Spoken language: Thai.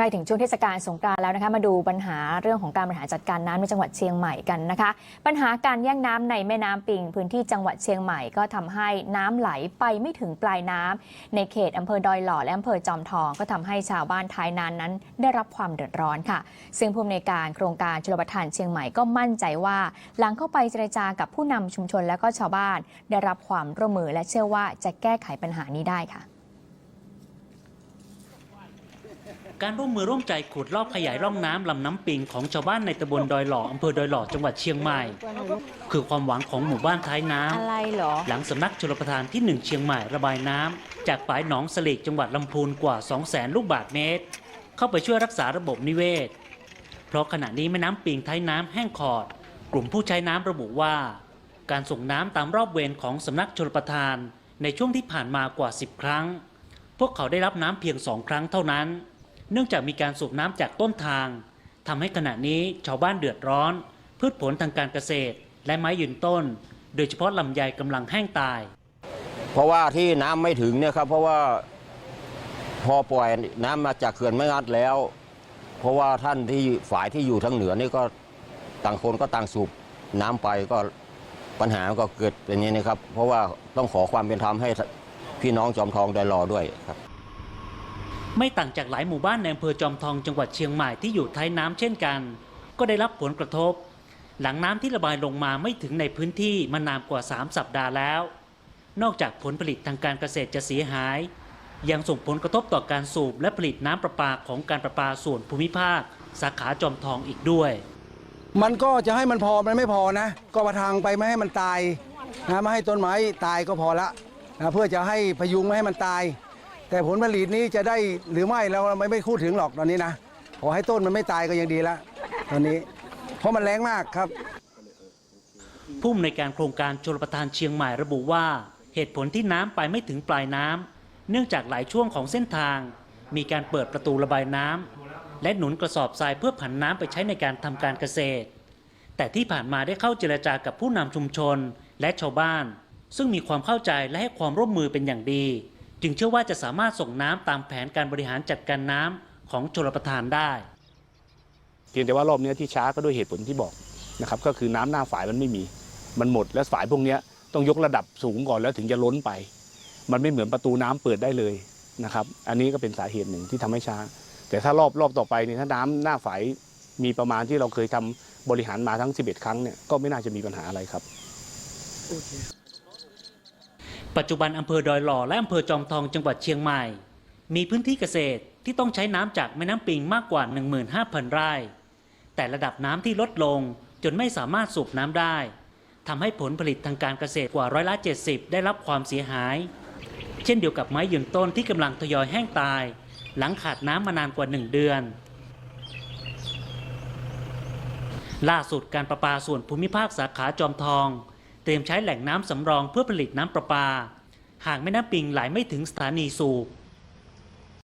ล้ถึงช่วงเทศกาลสงกรานต์แล้วนะคะมาดูปัญหาเรื่องของการบริหารจัดการน้ำในจังหวัดเชียงใหม่กันนะคะ ปัญหาการแย่งน้ำในแม่น้ำปิง พื้นที่จังหวัดเชียงใหม่ก็ทำให้น้ำไหลไปไม่ถึงปลายน้ำในเขตอำเภอดอยหล่อและอำเภอจอมทอง ก็ทำให้ชาวบ้านท้ายนานนั้น ได้รับความเดือดร้อนค่ะ ซึ่งผู้อำนวยการโครงการชลประทานเชียงใหม่ก็มั่นใจว่า หลังเข้าไปเจรจากับผู้นำชุมชนและก็ชาวบ้าน ได้รับความร่วมมือและเชื่อว่าจะแก้ไขปัญหานี้ได้ค่ะ การร่วมมือร่วมใจขุดลอกขยายร่องน้ำลำน้ำปิงของชาวบ้านในตำบลดอยหล่ออำเภอดอยหล่อจังหวัดเชียงใหม่ คือความหวังของหมู่บ้านท้ายน้ำอะไรเหรอ หลังสำนักชลประทานที่หนึ่งเชียงใหม่ระบายน้ำจากฝายหนองสลิกจังหวัดลำพูนกว่า 2 0 0แสนลูกบาศก์เมตร เข้าไปช่วยรักษาระบบนิเวศ เพราะขณะนี้แม่น้ำปิงท้ายน้ำแห้งขอด กลุ่มผู้ใช้น้ำระบุว่า การส่งน้ำตามรอบเวรของสำนักชลประทานในช่วงที่ผ่านมากว่า 10 ครั้ง พวกเขาได้รับน้ำเพียงสองครั้งเท่านั้น เนื่องจากมีการสูบน้ำจากต้นทางทำให้ขณะนี้ชาวบ้านเดือดร้อน พืชผลทางการเกษตร และไม้ยืนต้น โดยเฉพาะลำไยกำลังแห้งตาย เพราะว่าที่น้ำไม่ถึงเนี่ยครับเพราะว่าพอปล่อยน้ำมาจากเขื่อนไม่งัดแล้ว เพราะว่าท่านที่ฝ่ายที่อยู่ทางเหนือนี่ก็ต่างคนก็ต่างสูบน้ำไปก็ปัญหาก็เกิดเป็นอย่างนี้นะครับ เพราะว่าต้องขอความเป็นธรรมให้พี่น้องจอมทองได้รอด้วยครับ ไม่ต่างจากหลายหมู่บ้านในอำเภอจอมทองจังหวัดเชียงใหม่ที่อยู่ท้ายน้ำเช่นกัน ก็ได้รับผลกระทบ หลังน้ำที่ระบายลงมาไม่ถึงในพื้นที่มานานกว่า 3 สัปดาห์แล้ว นอกจากผลผลิตทางการเกษตรจะเสียหาย ยังส่งผลกระทบต่อการสูบและผลิตน้ำประปาของการประปาส่วนภูมิภาค สาขาจอมทองอีกด้วย มันก็จะให้มันพอมันไม่พอนะ ก็ประทางไปไม่ให้มันตายนะไม่ให้ต้นไม้ตายก็พอละนะเพื่อจะให้พยุงไม่ให้มันตาย แต่ผลผลิตนี้จะได้หรือไม่เราไม่ไม่พูดถึงหรอกตอนนี้นะขอให้ต้นมันไม่ตายก็ยังดีละตอนนี้ เพราะมันแรงมากครับผู้อำนวยการโครงการชลประทานเชียงใหม่ระบุว่า เหตุผลที่น้ำไปไม่ถึงปลายน้ำเนื่องจากหลายช่วงของเส้นทาง มีการเปิดประตูระบายน้ำและหนุนกระสอบทรายเพื่อผันน้ำไปใช้ในการทำการเกษตร แต่ที่ผ่านมาได้เข้าเจรจากับผู้นำชุมชนและชาวบ้าน ซึ่งมีความเข้าใจและให้ความร่วมมือเป็นอย่างดี จึงเชื่อว่าจะสามารถส่งน้ำตามแผนการบริหารจัดการน้ำของชลประทานได้ เพียงแต่ว่ารอบนี้ที่ช้าก็ด้วยเหตุผลที่บอกนะครับก็คือน้ำหน้าฝายมันไม่มี มันหมดและฝายพวกนี้ต้องยกระดับสูงก่อนแล้วถึงจะล้นไป มันไม่เหมือนประตูน้ำเปิดได้เลยนะครับ อันนี้ก็เป็นสาเหตุหนึ่งที่ทำให้ช้า แต่ถ้ารอบรอบต่อไปเนี่ยถ้าน้ำหน้าฝายมีประมาณที่เราเคยทำบริหารมาทั้ง 11 ครั้งเนี่ยก็ไม่น่าจะมีปัญหาอะไรครับ ปัจจุบันอำเภอดอยหล่อและอำเภอจอมทองจังหวัดเชียงใหม่ มีพื้นที่เกษตรที่ต้องใช้น้ำจากแม่น้ำปิงมากกว่า 15,000 ไร่ แต่ระดับน้ำที่ลดลงจนไม่สามารถสูบน้ำได้ทำให้ผลผลิตทางการเกษตรกว่าร้อยละ 70 ได้รับความเสียหาย เช่นเดียวกับไม้ยืนต้นที่กำลังทยอยแห้งตาย หลังขาดน้ำมานานกว่า 1 เดือน ล่าสุดการประปาส่วนภูมิภาคสาขาจอมทอง เตรียมใช้แหล่งน้ำสำรองเพื่อผลิตน้ำประปา หากแม่น้ำปิงไหลไม่ถึงสถานีสูบ